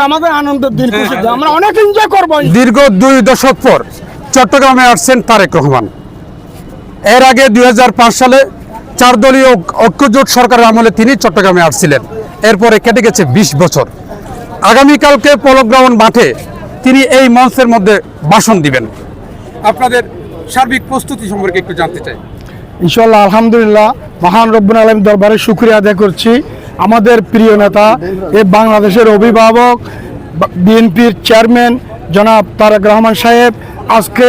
আমাদের আনন্দের দিন আমরা অনেক এনজয় করব। দীর্ঘ দুই দশক পর চট্টগ্রামে আসছেন তারেক রহমান। এর আগে দুই হাজার পাঁচ সালে চার দলীয় ঐক- ঐক্যজোট সরকারের আমলে তিনি চট্টগ্রামে আসছিলেন। এরপরে কেটে গেছে ২০ বছর। আগামীকালকে পলগ্রাউন্ড মাঠে তিনি এই মঞ্চের মধ্যে ভাষণ দিবেন। আপনাদের সার্বিক প্রস্তুতি সম্পর্কে একটু জানতে চাই। ইনশাল্লাহ আলহামদুলিল্লাহ মহান রব্বুল আলম দরবারে শুক্রিয়া আদায় করছি। আমাদের প্রিয় নেতা এই বাংলাদেশের অভিভাবক, বিএনপির চেয়ারম্যান জনাব তারেক রহমান সাহেব আজকে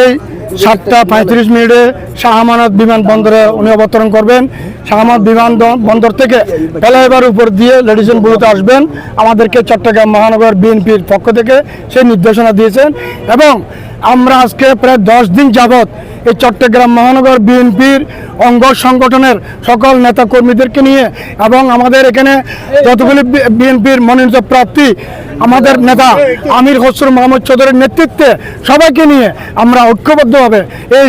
সাতটা পঁয়ত্রিশ মিনিটে শাহ আমানত বিমানবন্দরে উনি অবতরণ করবেন। শাহ বিমান বন্দর থেকে ফ্লাইওভার উপর দিয়ে লেডিসন বুলুতে আসবেন। আমাদেরকে চট্টগ্রাম মহানগর বিএনপির পক্ষ থেকে সেই নির্দেশনা দিয়েছেন এবং আমরা আজকে প্রায় দশ দিন যাবৎ এই চট্টগ্রাম মহানগর বিএনপির অঙ্গ সংগঠনের সকল নেতা কর্মীদেরকে নিয়ে এবং আমাদের এখানে যতগুলি বিএনপির মনোনীত প্রার্থী, আমাদের নেতা আমির খসরু মোহাম্মদ চৌধুরীর নেতৃত্বে সবাইকে নিয়ে আমরা ঐক্যবদ্ধভাবে এই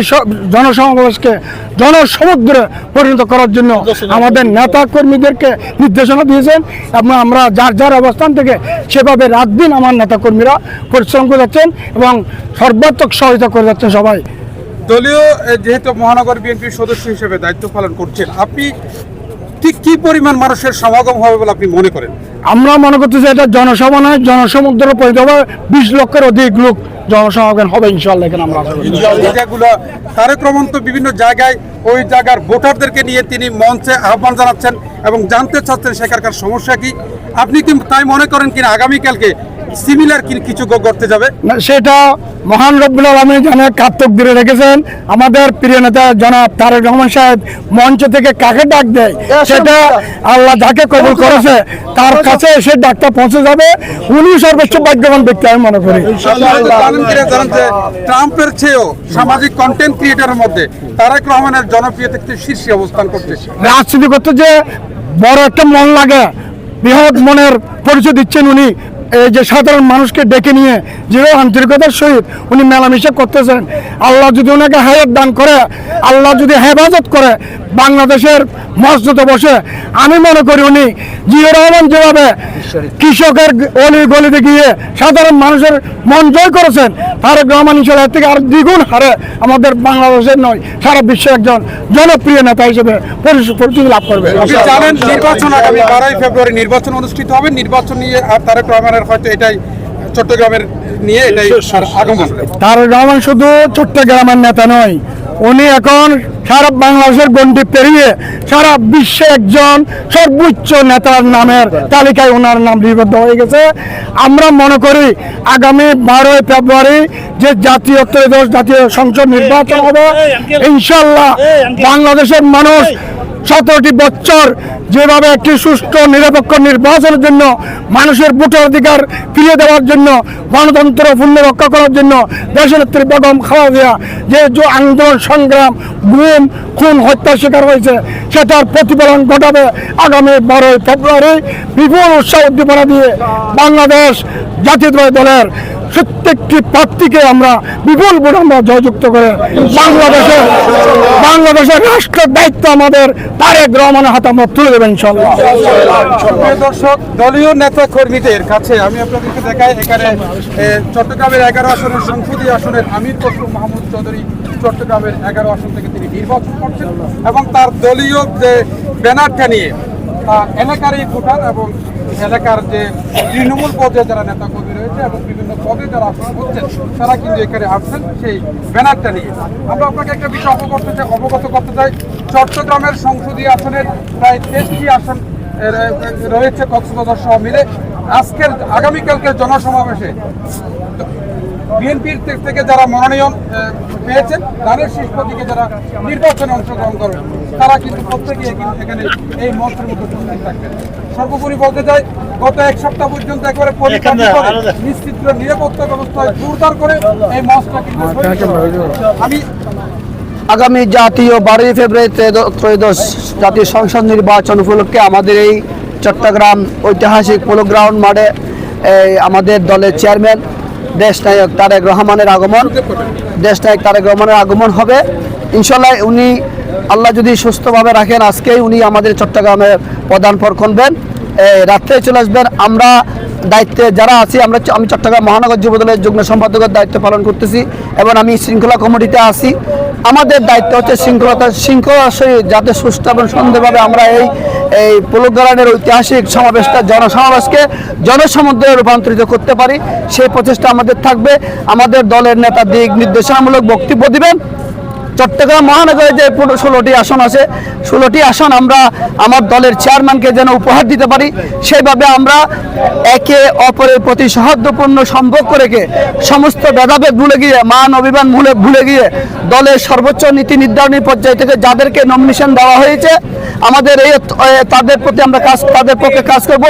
জনসমাবেশকে জনসমুদ্রে পরিণত করার জন্য আমাদের নেতা কর্মীদেরকে নির্দেশনা দিয়েছেন এবং আমরা যার যার অবস্থান থেকে সেভাবে রাত দিন আমার নেতা কর্মীরা পরিশ্রম করে যাচ্ছেন এবং সর্বাত্মক সহায়তা করে যাচ্ছেন সবাই। দলীয় যেহেতু মহানগর বিএনপির সদস্য হিসেবে দায়িত্ব পালন করছেন আপনি ঠিক কি পরিমাণ মানুষের সমাগম হবে বলে আপনি মনে করেন? আমরা মনে করতেছি এটা জনসভা নয় জনসমুদ্রে পরিণত হবে। বিশ লক্ষের অধিক লোক জনসমাগম হবে ইনশাল্লাহ এখানে আমরা করি। তারেক রহমান তো বিভিন্ন জায়গায় ওই জায়গার ভোটারদেরকে নিয়ে তিনি মঞ্চে আহ্বান জানাচ্ছেন এবং জানতে চাচ্ছেন সেখানকার সমস্যা কি। আপনি কি তাই মনে করেন কিনা? আগামীকালকে সিমিলার কিছু করতে যাবে? না, সেটা মহান রব্বুল আলমী জানে কার্তক দিয়ে রেখেছেন। আমাদের প্রিয় নেতা জনাব তারেক রহমান সাহেব মঞ্চ থেকে কাকে ডাক দেয় সেটা আল্লাহ যাকে কবুল করেছে তার কাছে এসে ডাকটা পৌঁছে যাবে। উনি সর্বোচ্চ ভাগ্যবান ব্যক্তি আমি মনে করি। ট্রাম্পের চেয়েও সামাজিক কন্টেন্ট ক্রিয়েটারের মধ্যে তারেক রহমানের জনপ্রিয়তা শীর্ষে অবস্থান করছে। রাজনীতি করতে যে বড় একটা মন লাগে বৃহৎ মনের পরিচয় দিচ্ছেন উনি। এই যে সাধারণ মানুষকে ডেকে নিয়ে যেভাবে আন্তরিকতার সহিত উনি মেলামেশা করতেছেন, আল্লাহ যদি ওনাকে হায়াত দান করে, আল্লাহ যদি হেফাজত করে বাংলাদেশের মসজিদে বসে, আমি মনে করি উনি জিয়া রহমান যেভাবে কৃষকের অলি গলিতে গিয়ে সাধারণ মানুষের মন জয় করেছেন, তারেক রহমান ইনশাল্লাহ থেকে আর দ্বিগুণ হারে আমাদের বাংলাদেশের নয়, সারা বিশ্বের একজন জনপ্রিয় নেতা হিসেবে পরিচিতি লাভ করবে। নির্বাচন আগামী বারোই ফেব্রুয়ারি নির্বাচন অনুষ্ঠিত হবে। নির্বাচন নিয়ে আর তারেক রহমানের হয়তো এটাই চট্টগ্রামের নিয়ে এটাই তার আগমন। তারেক রহমান শুধু চট্টগ্রামের নেতা নয় উনি এখন সারা বাংলাদেশের গণ্ডি পেরিয়ে সারা বিশ্বে একজন সর্বোচ্চ নেতার নামের তালিকায় ওনার নাম লিপিবদ্ধ হয়ে গেছে। আমরা মনে করি আগামী বারোই ফেব্রুয়ারি যে জাতীয় ত্রয়োদশ জাতীয় সংসদ নির্বাচন হবে ইনশাল্লাহ বাংলাদেশের মানুষ সতেরোটি বছর যেভাবে একটি সুষ্ঠু, নিরপেক্ষ নির্বাচনের জন্য, মানুষের ভোটার অধিকার ফিরিয়ে দেওয়ার জন্য, গণতন্ত্র পূর্ণ রক্ষা করার জন্য দেশনেত্রী বেগম খাওয়া দেওয়া যে আন্দোলন, সংগ্রাম, গুম, খুন হত্যার শিকার হয়েছে, সেটার প্রতিফলন ঘটাবে আগামী বারোই ফেব্রুয়ারি। বিপুল উৎসাহ উদ্দীপনা দিয়ে বাংলাদেশ জাতীয়তাবাদী দলের প্রত্যেকটি প্রার্থীকে আমরা বিপুল ভোট আমরা জয়যুক্ত করে বাংলাদেশের বাংলাদেশের রাষ্ট্রের দায়িত্ব আমাদের তারেক রহমানের হাতে আমরা তুলে দেবেন ইনশাল্লাহ দর্শক, দলীয় নেতা কর্মীদের কাছে আমি আপনাদেরকে দেখাই, এখানে চট্টগ্রামের এগারো আসনের সংসদীয় আসনের আমির খসরু মাহমুদ চৌধুরী চট্টগ্রামের এগারো আসন থেকে তিনি নির্বাচন করছেন এবং তার দলীয় যে ব্যানারটা নিয়ে তা এলাকারই ভোটার এবং এলাকার যে তৃণমূল পর্যায়ে যারা নেতা কর্মী রয়েছে এবং বিভিন্ন পদে যারা হচ্ছেন তারা কিন্তু এখানে আসছেন সেই ব্যানারটা নিয়ে। আমরা আপনাকে একটা বিষয় অবগত অবগত করতে চাই। চট্টগ্রামের সংসদীয় আসনের প্রায় তেইশটি আসন রয়েছে কক্সবাজার সহ মিলে। আজকের আগামীকালকের জনসমাবেশে বিএনপির থেকে যারা মনোনয়ন পেয়েছেন, তাদের শীর্ষ দিকে যারা নির্বাচনে অংশগ্রহণ করবেন। তারা কিন্তু প্রত্যেকে এখানে- এখানে এই মঞ্চের মধ্যে উপস্থিত থাকবেন সর্বোপরি বলতে চাই গত এক সপ্তাহ পর্যন্ত একবারে করে নিশ্চিত নিরাপত্তা ব্যবস্থায় জোরদার করে এই মঞ্চটা কিন্তু আমি আগামী জাতীয় বারোই ফেব্রুয়ারি ত্রয়োদ- ত্রয়োদশ জাতীয় সংসদ নির্বাচন উপলক্ষে আমাদের এই চট্টগ্রাম ঐতিহাসিক পোলো গ্রাউন্ড মাঠে এই আমাদের দলের চেয়ারম্যান দেশনায়ক তারেক রহমানের আগমন দেশনায়ক তারেক রহমানের আগমন হবে। ইনশাল্লাহ উনি আল্লাহ যদি সুস্থভাবে রাখেন, আজকেই উনি আমাদের চট্টগ্রামের প্রধান এই রাত্রে চলে আসবেন। আমরা দায়িত্বে যারা আছি, আমরা আমি চট্টগ্রাম মহানগর যুব দলের যুগ্ম সম্পাদকের দায়িত্ব পালন করতেছি এবং আমি শৃঙ্খলা কমিটিতে আছি। আমাদের দায়িত্ব হচ্ছে শৃঙ্খলা সহিত যাতে সুস্থ এবং সুন্দরভাবে আমরা এই এই পুলকগালানের ঐতিহাসিক সমাবেশটা, জনসমাবেশকে জনসমুদ্রে রূপান্তরিত করতে পারি। সেই প্রচেষ্টা আমাদের থাকবে। আমাদের দলের নেতা দিক নির্দেশনামূলক বক্তব্য দিবেন। চট্টগ্রাম মহানগরে যে ষোলোটি আসন আছে, ষোলোটি আসন আমরা আমার দলের চেয়ারম্যানকে যেন উপহার দিতে পারি, সেইভাবে আমরা একে অপরের প্রতি সৌহার্দ্যপূর্ণ সম্পর্ক রেখে সমস্ত ভেদাভেদ ভুলে গিয়ে, মান অভিমান ভুলে ভুলে গিয়ে দলের সর্বোচ্চ নীতি নির্ধারণী পর্যায় থেকে যাদেরকে নমিনেশন দেওয়া হয়েছে, আমাদের এই তাদের প্রতি আমরা কাজ, তাদের পক্ষে কাজ করব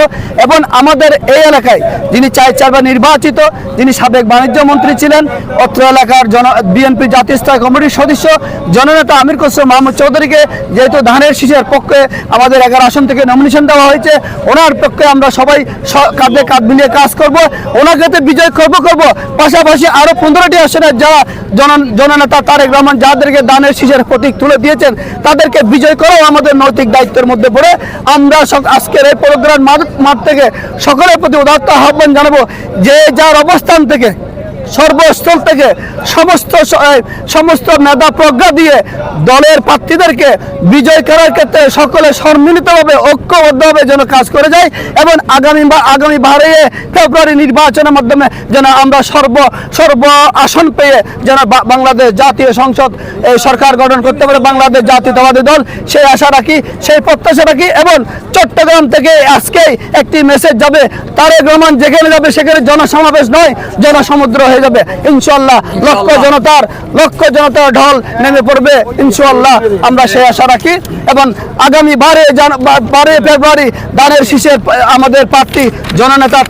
এবং আমাদের এই এলাকায় যিনি চার চারবার নির্বাচিত, যিনি সাবেক বাণিজ্য মন্ত্রী ছিলেন, অত্র এলাকার জন বিএনপি জাতীয় স্থায়ী কমিটির সদস্য জননেতা আমির খসরু মাহমুদ চৌধুরীকে যেহেতু ধানের শীষের পক্ষে আমাদের এগারো আসন থেকে নমিনেশন দেওয়া হয়েছে, ওনার পক্ষে আমরা সবাই কাঁধে কাঁধ মিলিয়ে কাজ করব। ওনাকে তো বিজয় করব করব। পাশাপাশি আরও পনেরোটি আসনের যারা জন জননেতা তারেক রহমান যাদেরকে দানের শীষের প্রতীক তুলে দিয়েছেন, তাদেরকে বিজয় করাও আমাদের নৈতিক দায়িত্বের মধ্যে পড়ে। আমরা আজকের এই প্রোগ্রাম মাঠ থেকে সকলের প্রতি উদাত্ত আহ্বান জানাব, যে যার অবস্থান থেকে সর্বস্থল থেকে সমস্ত সমস্ত মেধা প্রজ্ঞা দিয়ে দলের প্রার্থীদেরকে বিজয় করার ক্ষেত্রে সকলে সম্মিলিতভাবে ঐক্যবদ্ধভাবে যেন কাজ করে যায় এবং আগামী বা আগামী বারে ফেব্রুয়ারি নির্বাচনের মাধ্যমে যেন আমরা সর্ব সর্ব আসন পেয়ে যেন বাংলাদেশ জাতীয় সংসদ এই সরকার গঠন করতে পারে বাংলাদেশ জাতীয়তাবাদী দল। সেই আশা রাখি, সেই প্রত্যাশা রাখি এবং চট্টগ্রাম থেকে আজকেই একটি মেসেজ যাবে, তারেক রহমান যেখানে যাবে সেখানে জনসমাবেশ নয়, জনসমুদ্র হয়ে যাবে। ইনশাল্লাহ লক্ষ জনতার লক্ষ জনতার ঢল নেমে পড়বে। ইনশাল্লাহ আমরা সেই আশা রাখি। এবং আগামী বারে বারে ফেব্রুয়ারি দানের শীষের আমাদের প্রার্থী জননেতা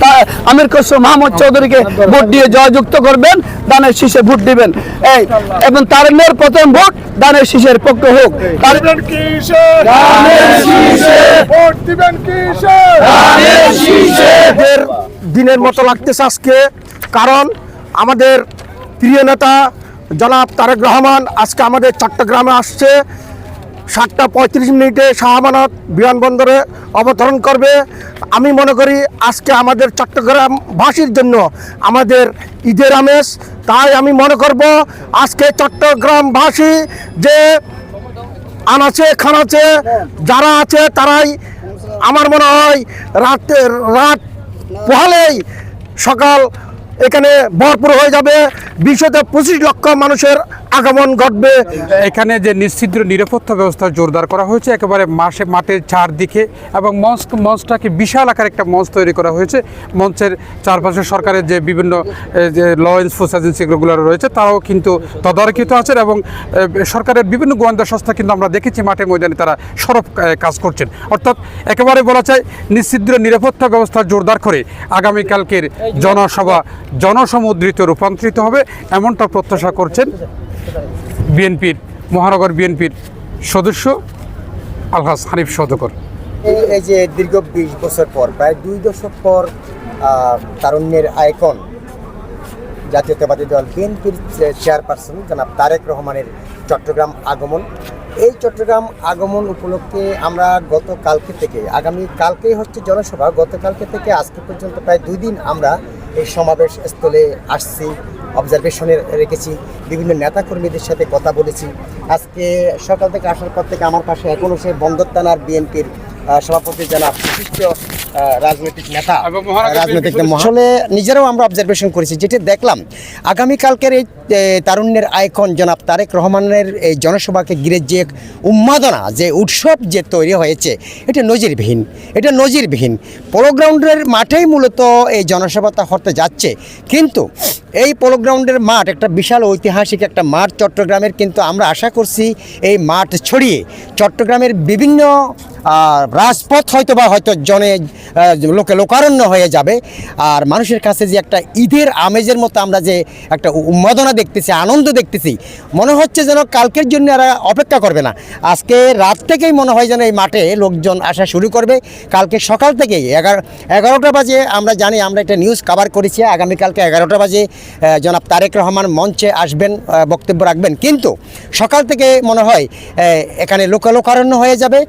আমির খসরু মাহমুদ চৌধুরীকে ভোট দিয়ে জয়যুক্ত করবেন। দানের শীষে ভোট দিবেন। এই এবং তারেনের প্রথম ভোট দানের শীষের পক্ষে হোক। তার দিনের মতো লাগতেছে আজকে। কারণ আমাদের প্রিয় নেতা জনাব তারেক রহমান আজকে আমাদের চট্টগ্রামে আসছে। সাতটা পঁয়ত্রিশ মিনিটে শাহমানত বিমানবন্দরে অবতরণ করবে। আমি মনে করি আজকে আমাদের চট্টগ্রামবাসীর জন্য আমাদের ঈদের আমেজ। তাই আমি মনে করব আজকে চট্টগ্রামবাসী যে আনাচে খানাচে যারা আছে তারাই আমার মনে হয় রাতে রাত পোহালেই সকাল এখানে ভরপুর হয়ে যাবে। বিশ্বতে পঁচিশ লক্ষ মানুষের আগমন ঘটবে। এখানে যে নিশ্চিদ্র নিরাপত্তা ব্যবস্থা জোরদার করা হয়েছে, একেবারে মাসে মাঠের চারদিকে এবং মঞ্চ, মঞ্চটাকে বিশাল আকার একটা মঞ্চ তৈরি করা হয়েছে। মঞ্চের চারপাশে সরকারের যে বিভিন্ন যে ল এনফোর্স এজেন্সিগুলো রয়েছে, তারাও কিন্তু তদারকিত আছেন এবং সরকারের বিভিন্ন গোয়েন্দা সংস্থা কিন্তু আমরা দেখেছি মাঠে ময়দানে তারা সরব কাজ করছেন। অর্থাৎ একেবারে বলা যায় নিশ্চিদ্র নিরাপত্তা ব্যবস্থা জোরদার করে আগামীকালকের জনসভা জনসমুদ্রিত রূপান্তরিত হবে, এমনটা প্রত্যাশা করছেন বিএনপির মহানগর বিএনপির সদস্য আলহাজ হানিফ সদকর এই- যে দীর্ঘ বিশ বছর পর প্রায় দুই দশক পর তারুণ্যের আইকন জাতীয়তাবাদী দল বিএনপির চেয়ারপারসন জনাব তারেক রহমানের চট্টগ্রাম আগমন। এই চট্টগ্রাম আগমন উপলক্ষে আমরা গতকালকে থেকে আগামী কালকেই হচ্ছে জনসভা গতকালকে থেকে আজকে পর্যন্ত প্রায় দুই দিন আমরা এই সমাবেশ স্থলে আসছি। অবজারভেশনে রেখেছি বিভিন্ন নেতাকর্মীদের সাথে কথা বলেছি। আজকে সকাল থেকে আসার পর থেকে আমার পাশে এখনও সে বন্দর থানার বিএনপির সভাপতি জনাব বিশিষ্ট রাজনৈতিক নেতা রাজনৈতিক আসলে নিজেরাও আমরা অবজারভেশন করেছি যেটি দেখলাম আগামীকালকের এই তারুণ্যের আইকন জনাব তারেক রহমানের এই জনসভাকে ঘিরে যে উন্মাদনা যে উৎসব যে তৈরি হয়েছে এটা নজিরবিহীন এটা নজিরবিহীন। পোলো গ্রাউন্ডের মাঠেই মূলত এই জনসভাটা হতে যাচ্ছে। কিন্তু এই পোলো গ্রাউন্ডের মাঠ একটা বিশাল ঐতিহাসিক একটা মাঠ চট্টগ্রামের, কিন্তু আমরা আশা করছি এই মাঠ ছড়িয়ে চট্টগ্রামের বিভিন্ন রাজপথ হয়তো বা হয়তো জনে লোকে লোকারণ্য হয়ে যাবে। আর মানুষের কাছে যে একটা ঈদের আমেজের মতো আমরা যে একটা উন্মাদনা দেখতেছি, আনন্দ দেখতেছি, মনে হচ্ছে যেন কালকের জন্য আর অপেক্ষা করবে না। আজকে রাত থেকেই মনে হয় যেন এই মাঠে লোকজন আসা শুরু করবে। কালকে সকাল থেকেই এগারো, এগারোটা বাজে, আমরা জানি আমরা একটা নিউজ কভার করেছি। আগামীকালকে এগারোটা বাজে জনাব তারেক রহমান মঞ্চে আসবেন বক্তব্য রাখবেন। কিন্তু সকাল থেকে মনে হয় এখানে লোকালোকারণ্য হয়ে যাবে।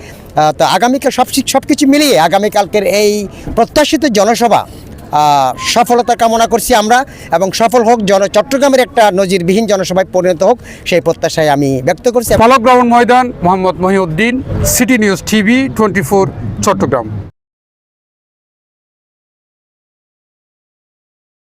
তো আগামীকাল সব সব কিছু মিলিয়ে আগামীকালকের এই প্রত্যাশিত জনসভা সফলতা কামনা করছি আমরা এবং সফল হোক, জন চট্টগ্রামের একটা নজিরবিহীন জনসভায় পরিণত হোক, সেই প্রত্যাশায় আমি ব্যক্ত করছি। ফলক গ্রাউন্ড ময়দান, Mohammad Mahiuddin, city news TV twenty Chattogram.